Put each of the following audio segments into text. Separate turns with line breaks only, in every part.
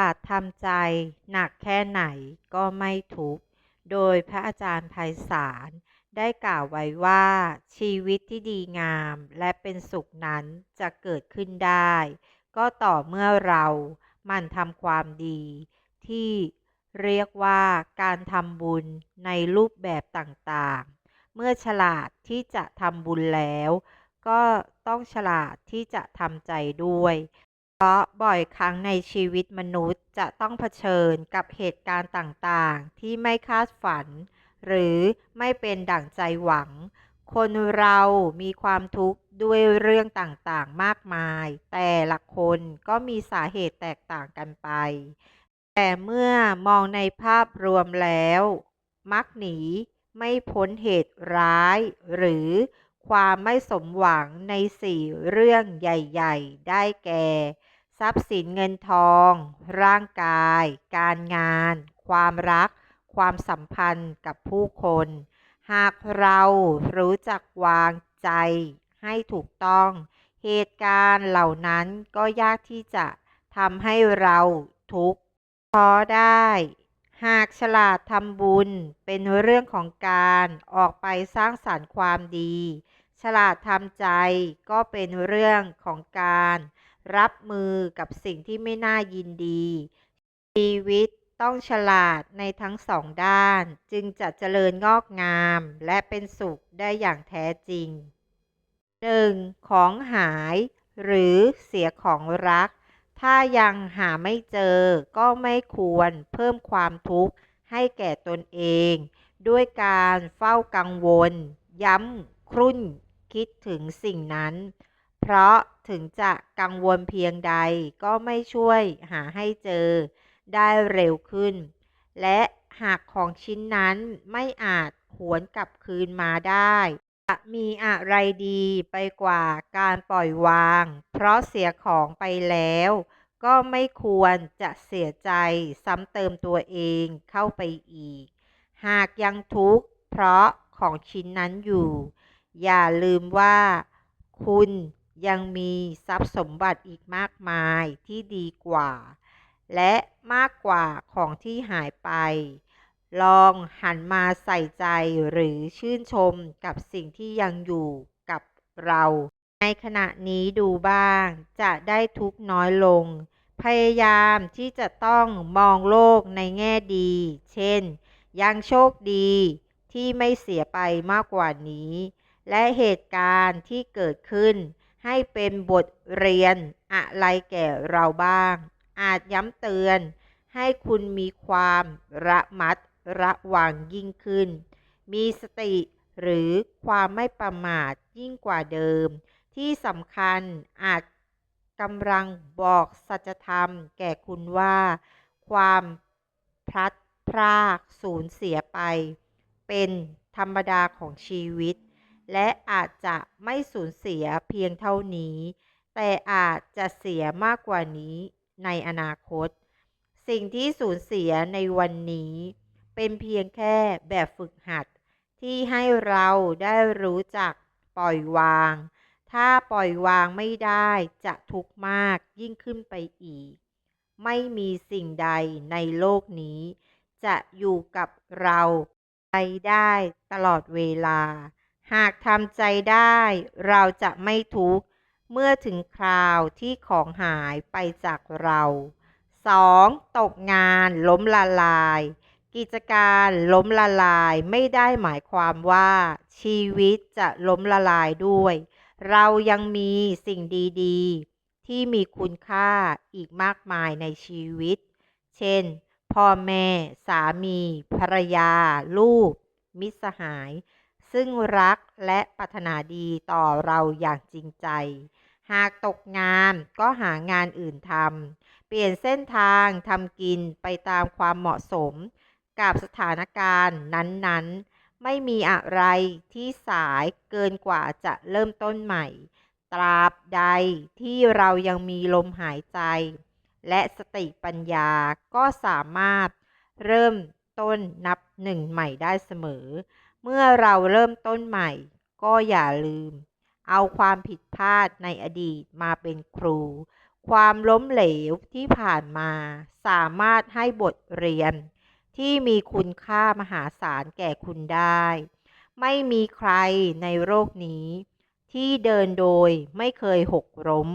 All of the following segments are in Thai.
อาจทำใจหนักแค่ไหนก็ไม่ทุกข์ โดยพระอาจารย์ไพศาลได้กล่าวไว้ว่า ชีวิตที่ดีงามและเป็นสุขนั้นจะเกิดขึ้นได้ ก็ต่อเมื่อเรามันทำความดี ที่เรียกว่าการทำบุญในรูปแบบต่างๆ เมื่อฉลาดที่จะทำบุญแล้ว ก็ต้องฉลาดที่จะทำใจด้วย เพราะบ่อยครั้งในชีวิตมนุษย์จะต้องเผชิญกับเหตุการณ์ต่างๆ ที่ไม่คาดฝัน หรือไม่เป็นดั่งใจหวัง คนเรามีความทุกข์ด้วยเรื่องต่างๆ มากมาย แต่ละคนก็มีสาเหตุแตกต่างกันไป แต่เมื่อมองในภาพรวมแล้ว มักหนีไม่พ้นเหตุร้าย หรือความไม่สมหวังในสี่เรื่องใหญ่ ๆ ได้แก่ ทรัพย์สินเงินทอง ร่างกาย การงาน ความรัก ความสัมพันธ์กับผู้คน หากเรารู้จักวางใจให้ถูกต้อง เหตุการณ์เหล่านั้นก็ยากที่จะทำให้เราทุกข์ท้อได้ หากฉลาดทำบุญเป็นเรื่องของการออกไปสร้างสรรค์ความดี ฉลาดทำใจก็เป็นเรื่องของการ รับมือกับสิ่งที่ไม่น่ายินดี ชีวิตต้องฉลาดในทั้งสองด้าน จึงจะเจริญงอกงาม และเป็นสุขได้อย่างแท้จริง 1. ของหายหรือเสียของรัก ถ้ายังหาไม่เจอก็ไม่ควรเพิ่มความทุกข์ให้แก่ตนเอง ด้วยการเฝ้ากังวล ย้ำครุ่น คิดถึงสิ่งนั้น เพราะ ถึงจะกังวลเพียงใดก็ไม่ช่วยหาให้เจอได้เร็วขึ้น และหากของชิ้นนั้นไม่อาจหวนกลับคืนมาได้ จะมีอะไรดีไปกว่าการปล่อยวาง เพราะเสียของไปแล้ว ก็ไม่ควรจะเสียใจซ้ำเติมตัวเองเข้าไปอีก หากยังทุกข์เพราะของชิ้นนั้นอยู่ อย่าลืมว่า คุณ ยังมีทรัพย์สมบัติอีกมากมายที่ดีกว่า และมากกว่าของที่หายไป ลองหันมาใส่ใจหรือชื่นชมกับสิ่งที่ยังอยู่กับเรา ในขณะนี้ดูบ้างจะได้ทุกน้อยลง พยายามที่จะต้องมองโลกในแง่ดี เช่น ยังโชคดีที่ไม่เสียไปมากกว่านี้ และเหตุการณ์ที่เกิดขึ้น ให้เป็นบทเรียนอะไรแก่เราบ้าง อาจย้ำเตือน ให้คุณมีความระมัดระวังยิ่งขึ้น มีสติหรือความไม่ประมาทยิ่งกว่าเดิม ที่สำคัญอาจกำลังบอกสัจธรรมแก่คุณว่า ความพลัดพรากสูญเสียไป เป็นธรรมดาของชีวิต และอาจจะไม่สูญเสียเพียงเท่านี้ แต่อาจจะเสียมากกว่านี้ในอนาคต สิ่งที่สูญเสียในวันนี้ เป็นเพียงแค่แบบฝึกหัด ที่ให้เราได้รู้จักปล่อยวาง ถ้าปล่อยวางไม่ได้จะทุกข์มากยิ่งขึ้นไปอีก ไม่มีสิ่งใดในโลกนี้ จะอยู่กับเราไปได้ตลอดเวลา หากทำใจได้เราจะไม่ทุกข์ เมื่อถึงคราวที่ของหายไปจากเรา 2. ตกงานล้มละลาย กิจการล้มละลายไม่ได้หมายความว่า ชีวิตจะล้มละลายด้วย เรายังมีสิ่งดีๆ ที่มีคุณค่าอีกมากมายในชีวิต เช่น พ่อแม่ สามี ภรรยา ลูก มิตรสหาย ซึ่งรักและปรารถนาดีต่อเราอย่างจริงใจ หากตกงานก็หางานอื่นทำ เปลี่ยนเส้นทางทำกินไปตามความเหมาะสม กับสถานการณ์นั้นๆ ไม่มีอะไรที่สายเกินกว่าจะเริ่มต้นใหม่ ตราบใดที่เรายังมีลมหายใจ และสติปัญญาก็สามารถเริ่มต้นนับหนึ่งใหม่ได้เสมอ เมื่อเราเริ่มต้นใหม่ ก็อย่าลืม เอาความผิดพลาดในอดีตมาเป็นครู ความล้มเหลวที่ผ่านมา สามารถให้บทเรียน ที่มีคุณค่ามหาศาลแก่คุณได้ ไม่มีใครในโลกนี้ ที่เดินโดยไม่เคยหกล้ม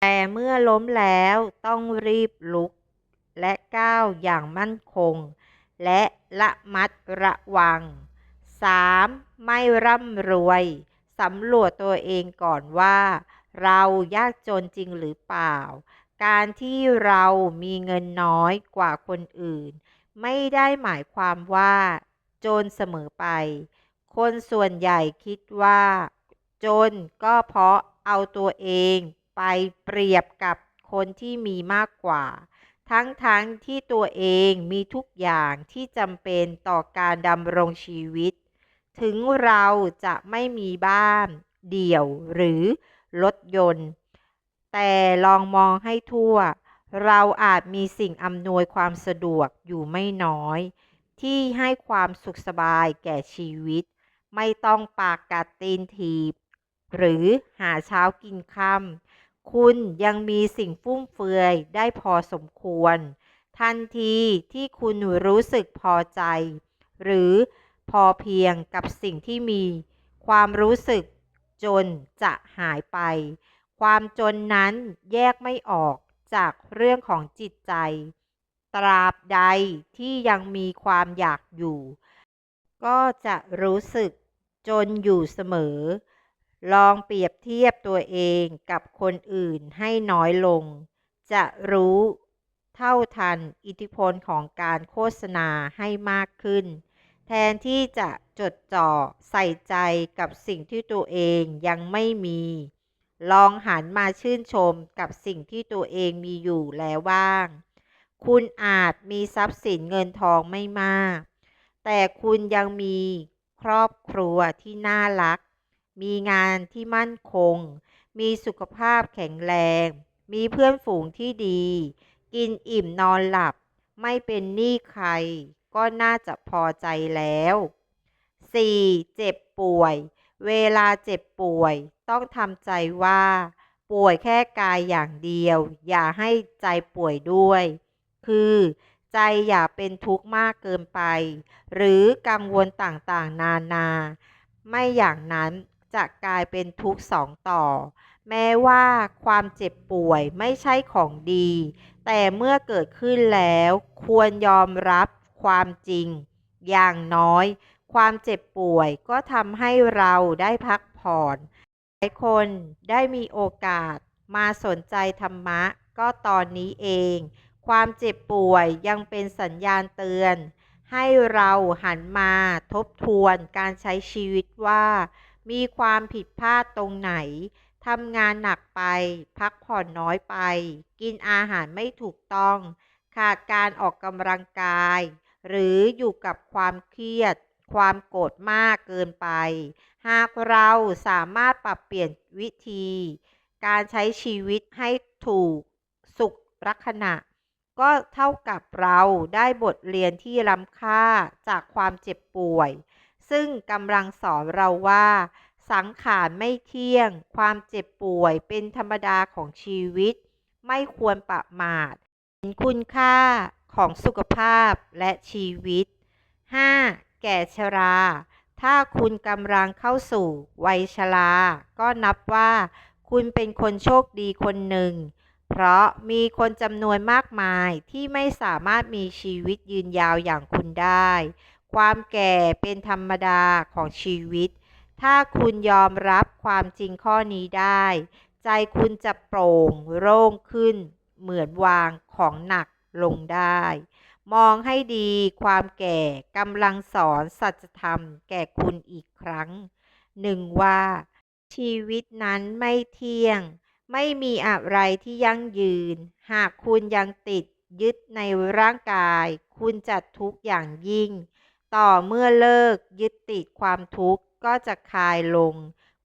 แต่เมื่อล้มแล้วต้องรีบลุก และก้าวอย่างมั่นคงและละมัดระวัง 3. ไม่ร่ำรวย สำรวจตัวเองก่อนว่า เรายากจนจริงหรือเปล่า การที่เรามีเงินน้อยกว่าคนอื่น ไม่ได้หมายความว่า จนเสมอไป คนส่วนใหญ่คิดว่า จนก็เพราะเอาตัวเองไปเปรียบกับคนที่มีมากกว่า ทั้งๆทที่ตัวเองมีทุกอย่างที่จำเป็นต่อการดำรงชีวิต ถึงเราจะไม่มีบ้าน เดี่ยวหรือรถยนต์ แต่ลองมองให้ทั่ว เราอาจมีสิ่งอำนวยความสะดวกอยู่ไม่น้อย ที่ให้ความสุขสบายแก่ชีวิต ไม่ต้องปากกัดตีนถีบ หรือหาเช้ากินค่ำคุณยังมีสิ่งฟุ่มเฟือยได้พอสมควร ทันทีที่คุณรู้สึกพอใจ หรือ พอเพียงกับสิ่งที่มี ความรู้สึกจนจะหายไป ความจนนั้นแยกไม่ออกจากเรื่องของจิตใจ ตราบใดที่ยังมีความอยากอยู่ ก็จะรู้สึกจนอยู่เสมอ ลองเปรียบเทียบตัวเองกับคนอื่นให้น้อยลง จะรู้เท่าทันอิทธิพลของการโฆษณาให้มากขึ้น แทนที่จะจดจ่อใส่ใจกับสิ่งที่ตัวเองยังไม่มี ลองหันมาชื่นชมกับสิ่งที่ตัวเองมีอยู่แล้วบ้าง คุณอาจมีทรัพย์สินเงินทองไม่มาก แต่คุณยังมีครอบครัวที่น่ารัก มีงานที่มั่นคง มีสุขภาพแข็งแรง มีเพื่อนฝูงที่ดี กินอิ่มนอนหลับ ไม่เป็นหนี้ใคร ก็น่าจะพอใจแล้ว 4. เจ็บป่วย เวลาเจ็บป่วย ต้องทำใจว่า ป่วยแค่กายอย่างเดียว อย่าให้ใจป่วยด้วย คือ ใจอย่าเป็นทุกข์มากเกินไป หรือกังวลต่างๆ นานา ไม่อย่างนั้นจะกลายเป็นทุกข์สองต่อ แม้ว่าความเจ็บป่วยไม่ใช่ของดี แต่เมื่อเกิดขึ้นแล้ว ควรยอมรับ ความจริง อย่างน้อย ความเจ็บป่วยก็ทำให้เราได้พักผ่อน หลายคนได้มีโอกาสมาสนใจธรรมะก็ตอนนี้เอง ความเจ็บป่วยยังเป็นสัญญาณเตือน ให้เราหันมาทบทวนการใช้ชีวิตว่า มีความผิดพลาดตรงไหนทำงานหนักไป พักผ่อนน้อยไป กินอาหารไม่ถูกต้อง ขาดการออกกำลังกาย หรืออยู่กับความเครียด ความโกรธมากเกินไป หากเราสามารถปรับเปลี่ยนวิธี การใช้ชีวิตให้ถูกสุขลักษณะ ก็เท่ากับเราได้บทเรียนที่ล้ำค่าจากความเจ็บป่วย ซึ่งกำลังสอนเราว่าสังขารไม่เที่ยง ความเจ็บป่วยเป็นธรรมดาของชีวิต ไม่ควรประมาท เห็นคุณค่า ของสุขภาพและชีวิต 5. แก่ชรา ถ้าคุณกำลังเข้าสู่วัยชรา ก็นับว่า คุณเป็นคนโชคดีคนหนึ่ง เพราะมีคนจำนวนมากมายที่ไม่สามารถมีชีวิตยืนยาวอย่างคุณได้ ความแก่เป็นธรรมดาของชีวิต ถ้าคุณยอมรับความจริงข้อนี้ได้ ใจคุณจะโปร่งโล่งขึ้น เหมือนวางของหนัก ลงได้ มองให้ดีความแก่กำลังสอนสัจธรรมแก่คุณอีกครั้งหนึ่งว่า ชีวิตนั้นไม่เที่ยง ไม่มีอะไรที่ยั่งยืน หากคุณยังติดยึดในร่างกาย คุณจะทุกข์อย่างยิ่ง ต่อเมื่อเลิกยึดติดความทุกข์ก็จะคลายลง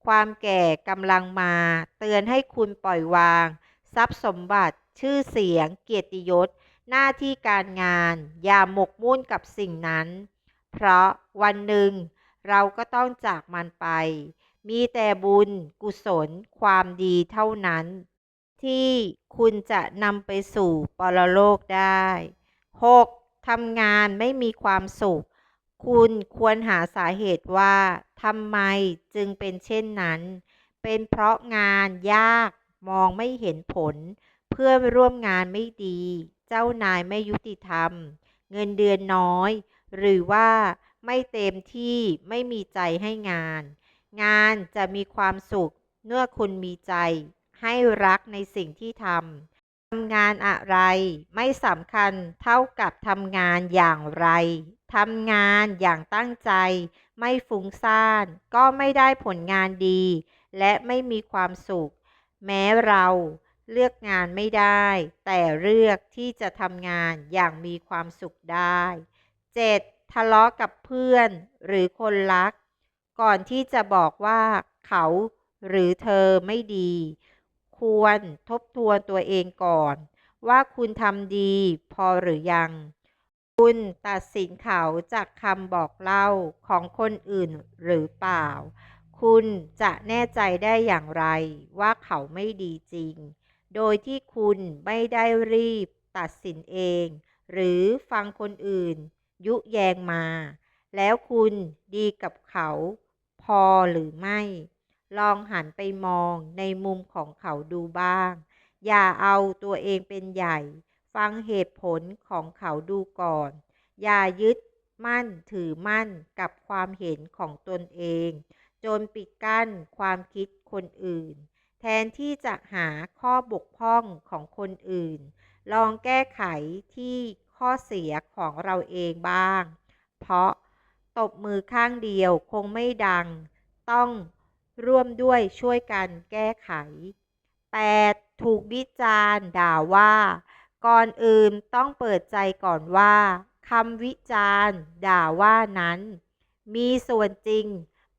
ความแก่กำลังมา เตือนให้คุณปล่อยวาง ทรัพย์สมบัติชื่อเสียง เกียรติยศ หน้าที่การงาน อย่าหมกมุ่นกับสิ่งนั้น เพราะวันหนึ่งเราก็ต้องจากมันไป มีแต่บุญ กุศล ความดีเท่านั้น ที่คุณจะนำไปสู่ปรโลกได้ 6. ทำงานไม่มีความสุข คุณควรหาสาเหตุว่าทำไมจึงเป็นเช่นนั้น เป็นเพราะงานยากมองไม่เห็นผล เพื่อนร่วมงานไม่ดี เจ้านายไม่ยุติธรรม เงินเดือนน้อย หรือว่าไม่เต็มที่ไม่มีใจให้งาน งานจะมีความสุขเมื่อคุณมีใจ ให้รักในสิ่งที่ทำทำงานอะไรไม่สำคัญเท่ากับทำงานอย่างไรทำงานอย่างตั้งใจ ไม่ฟุ้งซ่าน ก็ไม่ได้ผลงานดี และไม่มีความสุข แม้เรา เลือกงานไม่ได้ แต่เลือกที่จะทำงานอย่างมีความสุขได้ 7. ทะเลาะกับเพื่อนหรือคนรัก ก่อนที่จะบอกว่าเขาหรือเธอไม่ดี ควรทบทวนตัวเองก่อน ว่าคุณทำดีพอหรือยัง คุณตัดสินเขาจากคำบอกเล่าของคนอื่นหรือเปล่า คุณจะแน่ใจได้อย่างไรว่าเขาไม่ดีจริง โดยที่คุณไม่ได้รีบตัดสินเอง หรือฟังคนอื่น ยุแยงมา แล้วคุณดีกับเขา พอหรือไม่ ลองหันไปมองในมุมของเขาดูบ้าง อย่าเอาตัวเองเป็นใหญ่ ฟังเหตุผลของเขาดูก่อน อย่ายึดมั่นถือมั่นกับความเห็นของตนเอง จนปิดกั้นความคิดคนอื่น แทนที่จะหาข้อบกพร่องของคนอื่น ลองแก้ไขที่ข้อเสียของเราเองบ้าง เพราะตบมือข้างเดียวคงไม่ดัง ต้องร่วมด้วยช่วยกันแก้ไข 8. ถูกวิจารณ์ด่าว่า ก่อนอื่นต้องเปิดใจก่อนว่าคำวิจารณ์ด่าว่านั้น มีส่วนจริง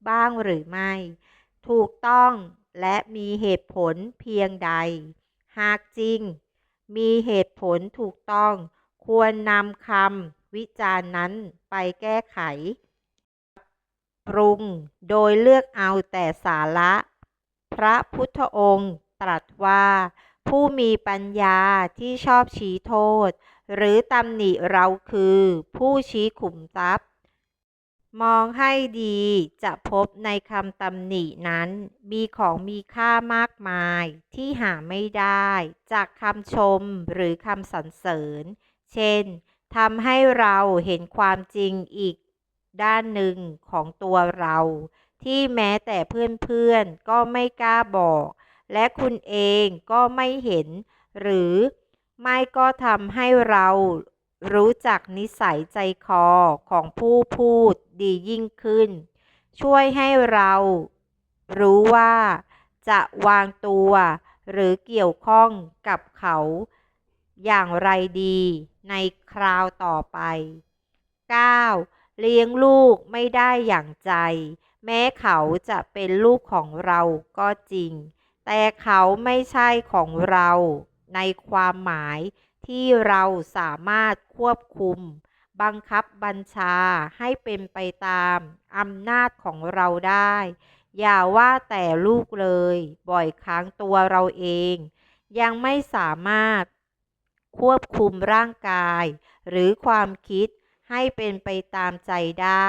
บ้างหรือไม่ ถูกต้อง และมีเหตุผลเพียงใด หากจริง มีเหตุผลถูกต้อง ควรนำคำวิจารณ์นั้นไปแก้ไข ปรุงโดยเลือกเอาแต่สาระ พระพุทธองค์ตรัสว่า ผู้มีปัญญาที่ชอบชี้โทษ หรือตำหนิเราคือผู้ชี้ขุมทรัพย์ มองให้ดีจะพบในคำตำหนินั้น มีของมีค่ามากมายที่หาไม่ได้ จากคำชมหรือคำสรรเสริญ เช่นทำให้เราเห็นความจริงอีกด้านหนึ่งของตัวเรา ที่แม้แต่เพื่อนๆก็ไม่กล้าบอก และคุณเองก็ไม่เห็น หรือไม่ก็ทำให้เรา รู้จักนิสัยใจคอของผู้พูดดียิ่งขึ้น ช่วยให้เรารู้ว่าจะวางตัวหรือเกี่ยวข้องกับเขาอย่างไรดีในคราวต่อไป 9. เลี้ยงลูกไม่ได้อย่างใจ แม้เขาจะเป็นลูกของเราก็จริง แต่เขาไม่ใช่ของเราในความหมาย ที่เราสามารถควบคุม บังคับบัญชาให้เป็นไปตามอำนาจของเราได้ อย่าว่าแต่ลูกเลย บ่อยครั้งตัวเราเอง ยังไม่สามารถควบคุมร่างกาย หรือความคิดให้เป็นไปตามใจได้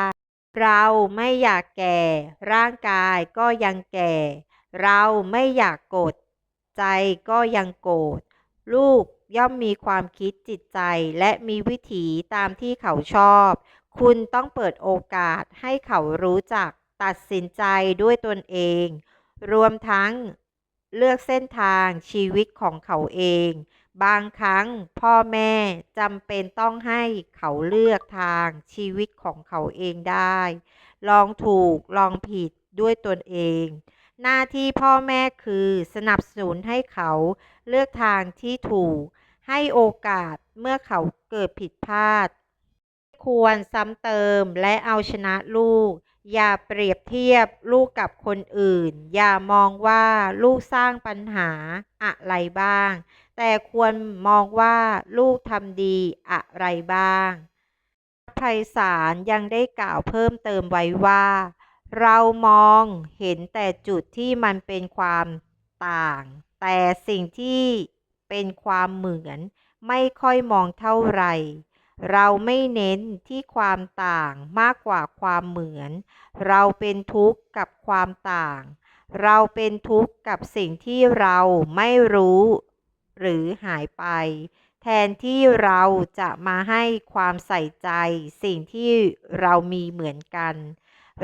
เราไม่อยากแก่ ร่างกายก็ยังแก่ เราไม่อยากโกรธใจก็ยังโกรธลูก ย่อมมีความคิดจิตใจและมีวิถีตามที่เขาชอบ คุณต้องเปิดโอกาสให้เขารู้จักตัดสินใจด้วยตนเอง รวมทั้งเลือกเส้นทางชีวิตของเขาเอง บางครั้งพ่อแม่จำเป็นต้องให้เขาเลือกทางชีวิตของเขาเองได้ ลองถูกลองผิดด้วยตนเอง หน้าที่พ่อแม่คือสนับสนุนให้เขาเลือกทางที่ถูก ให้โอกาสเมื่อเขาเกิดผิดพลาด ควรซ้ำเติมและเอาชนะลูก อย่าเปรียบเทียบลูกกับคนอื่น อย่ามองว่าลูกสร้างปัญหาอะไรบ้าง แต่ควรมองว่าลูกทำดีอะไรบ้างไพศาลยังได้กล่าวเพิ่มเติมไว้ว่า เรามองเห็นแต่จุดที่มันเป็นความต่าง แต่สิ่งที่เป็นความเหมือนไม่ค่อยมองเท่าไหร่ เราไม่เน้นที่ความต่างมากกว่าความเหมือน เราเป็นทุกข์กับความต่าง เราเป็นทุกข์กับสิ่งที่เราไม่รู้ หรือหายไป แทนที่เราจะมาให้ความใส่ใจสิ่งที่เรามีเหมือนกัน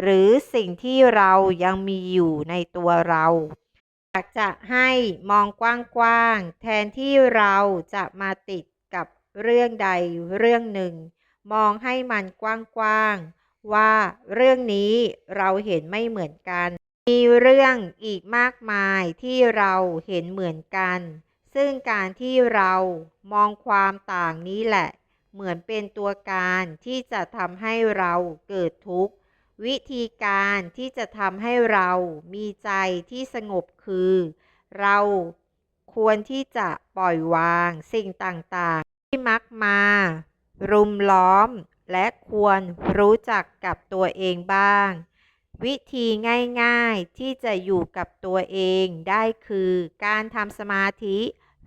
หรือสิ่งที่เรายังมีอยู่ในตัวเราอยากจะให้มองกว้างๆแทนที่เราจะมาติดกับเรื่องใดเรื่องหนึ่ง มองให้มันกว้างๆว่าเรื่องนี้เราเห็นไม่เหมือนกัน มีเรื่องอีกมากมายที่เราเห็นเหมือนกัน ซึ่งการที่เรามองความต่างนี้แหละ เหมือนเป็นตัวการที่จะทำให้เราเกิดทุกข์ วิธีการที่จะทำให้เรามีใจที่สงบคือ เราควรที่จะปล่อยวางสิ่งต่างๆ ที่มักมา รุมล้อม และควรรู้จักกับตัวเองบ้าง วิธีง่ายๆที่จะอยู่กับตัวเองได้คือ การทำสมาธิ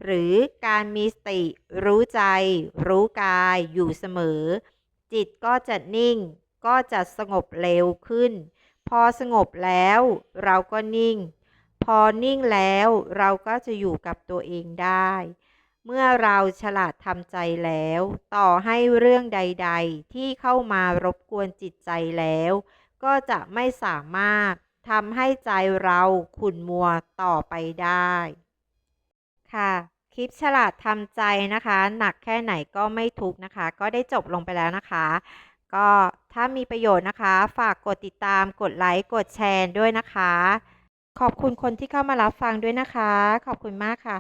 หรือการมีสติ รู้ใจ รู้กายอยู่เสมอ จิตก็จะนิ่ง ก็จะสงบเร็วขึ้น พอสงบแล้วเราก็นิ่ง พอนิ่งแล้วเราก็จะอยู่กับตัวเองได้ เมื่อเราฉลาดทำใจแล้ว ต่อให้เรื่องใด ๆ ที่เข้ามารบกวนจิตใจแล้ว ก็จะไม่สามารถทำให้ใจเราขุ่นมัวต่อไปได้ ค่ะคลิปฉลาดทำใจนะคะ หนักแค่ไหนก็ไม่ทุกนะคะ ก็ได้จบลงไปแล้วนะคะ ก็ ถ้ามีประโยชน์นะคะ ฝากกดติดตาม กดไลค์ กดแชร์ด้วยนะคะ ขอบคุณคนที่เข้ามารับฟังด้วยนะคะ ขอบคุณมากค่ะ